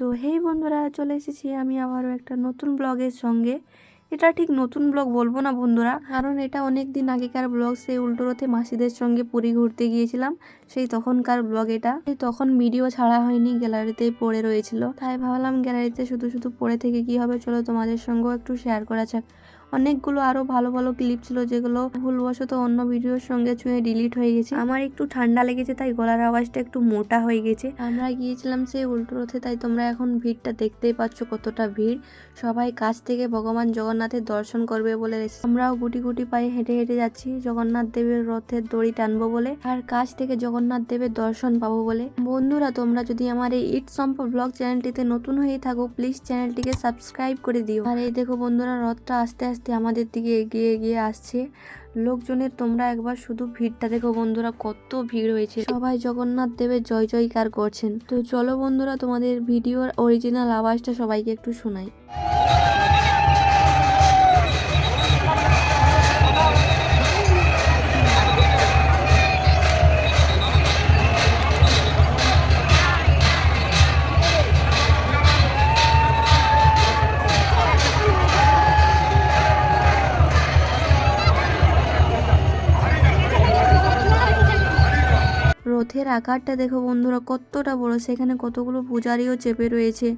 তো হেই বন্ধুরা, চলে এসেছি আমি আবারও একটা নতুন ব্লগের সঙ্গে। এটা ঠিক নতুন ব্লগ বলব না বন্ধুরা, কারণ এটা অনেক দিন আগেকার ব্লগ। সেই উল্টোরথে মাসিদের সঙ্গে পুরী ঘুরতে গিয়েছিলাম, সেই তখনকার ব্লগ এটা। তখন ভিডিও ছাড়া হয়নি গ্যালারিতেই পড়ে রয়েছিল। তাই ভাবলাম গ্যালারিতে শুধু শুধু পড়ে থেকে কি হবে, চলো তোমাদের সঙ্গেও একটু শেয়ার করা যাক। অনেকগুলো আরও ভালো ভালো ক্লিপ ছিল যেগুলো ভুলবশত অন্য ভিডিওর সঙ্গে ছুঁয়ে ডিলিট হয়ে গেছে। আমার একটু ঠান্ডা লেগেছে, তাই গলার আওয়াজটা একটু মোটা হয়ে গেছে। আমরা গিয়েছিলাম সেই উল্টো রথে, তাই তোমরা এখন ভিড়টা দেখতেই পাচ্ছ কতটা ভিড়। সবাই কাছ থেকে ভগবান জগন্নাথের দর্শন করবে বলে। আমরাও গুটি গুটি পায়ে হেঁটে হেঁটে যাচ্ছি, জগন্নাথ দেবের রথের দড়ি টানবো বলে, আর কাছ থেকে জগন্নাথ দেবের দর্শন পাবো বলে। বন্ধুরা, তোমরা যদি আমার এই ইট সম্প ব্লগ চ্যানেলটিতে নতুন হয়ে থাকো প্লিজ চ্যানেলটিকে সাবস্ক্রাইব করে দিও। আর এই দেখো বন্ধুরা, রথটা আস্তে আস্তে আমাদের দিকে এগিয়ে এগিয়ে আসছে। লোকজনের তোমরা একবার শুধু ভিড়টা দেখো বন্ধুরা, কত ভিড় হয়েছে। সবাই জগন্নাথ দেবের জয়, জয়কার করছেন। তো চলো বন্ধুরা তোমাদের ভিডিওর অরিজিনাল আওয়াজটা সবাইকে একটু শোনাই। রথের আকারটা দেখো বন্ধুরা কতটা বড়। সেখানে কতগুলো পূজারিও চেপে রয়েছে।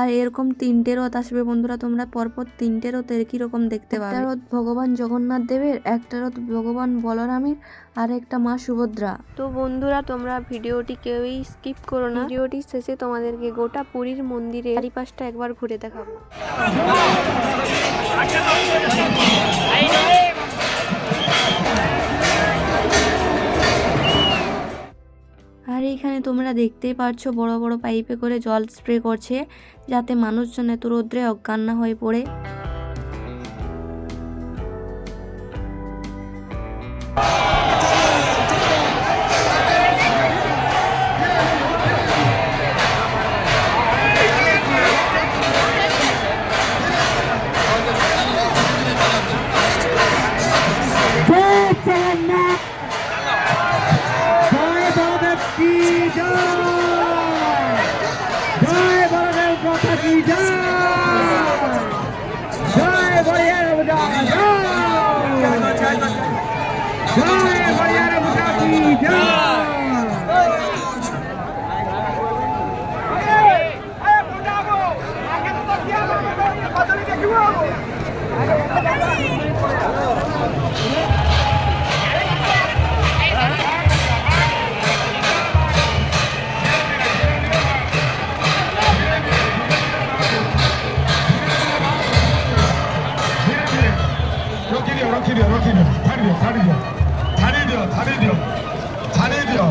আর এরকম তিনটে রথ আসবে বন্ধুরা তোমরা পরপর তিনটে রথের কি রকম দেখতে পাবে। একটা রথ ভগবান জগন্নাথ দেবের একটা রথ ভগবান বলরামের আর একটা মা সুভদ্রা। তো বন্ধুরা তোমরা ভিডিওটি কেউই স্কিপ করো না। ভিডিওটি শেষে তোমাদেরকে গোটা পুরীর মন্দিরে চারিপাশটা একবার ঘুরে দেখাবো। তোমরা দেখতেই পারছ বড় বড় পাইপে করে জল স্প্রে করছে, যাতে মানুষজন এত রোদ্রে অজ্ঞান না হয়ে পড়ে। জয় বলদেব কথা কি জয় জয় বলিয়ার বুঝা জয় রকি দিও রকি দিও রকি দিও ছাড়ি দিও ছাড়ি দিও ছাড়ি দিও ছাড়ি দিও ছাড়ি দিও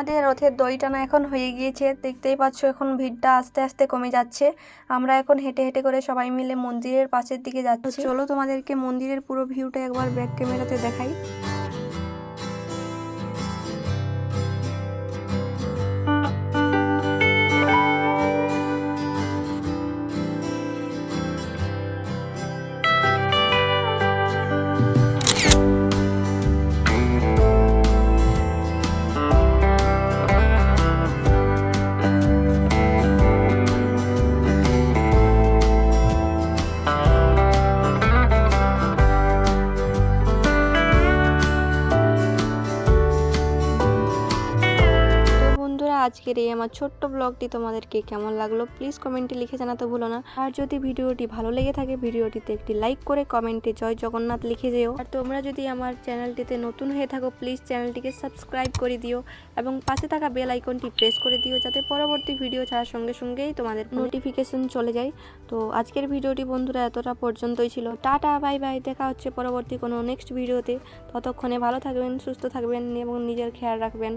আমাদের রথের দই টানা এখন হয়ে গিয়েছে। দেখতেই পাচ্ছ এখন ভিড়টা আস্তে আস্তে কমে যাচ্ছে। আমরা এখন হেঁটে হেঁটে করে সবাই মিলে মন্দিরের পাশের দিকে যাচ্ছি। চলো তোমাদেরকে মন্দিরের পুরো ভিউটা একবার ব্যাক ক্যামেরাতে দেখাই। আজকের এই আমার ছোট্ট ব্লগটি তোমাদেরকে কেমন লাগল প্লিজ কমেন্টে লিখে জানাতে ভুলো না। আর যদি ভিডিওটি ভালো লেগে থাকে, ভিডিওটিতে একটি লাইক করে কমেন্টে জয় জগন্নাথ লিখে যেও। আর তোমরা যদি আমার চ্যানেলটিতে নতুন হয়ে থাকো প্লিজ চ্যানেলটিকে সাবস্ক্রাইব করে দিও এবং পাশে থাকা বেল আইকনটি প্রেস করে দিও যাতে পরবর্তী ভিডিও ছাড়ার সঙ্গে সঙ্গেই তোমাদের নোটিফিকেশন চলে যায়। তো আজকের ভিডিওটি বন্ধুরা এতটা পর্যন্তই ছিল। টাটা বাই বাই দেখা হচ্ছে পরবর্তী কোনো নেক্সট ভিডিওতে ততক্ষণে ভালো থাকবেন, সুস্থ থাকবেন এবং নিজের খেয়াল রাখবেন।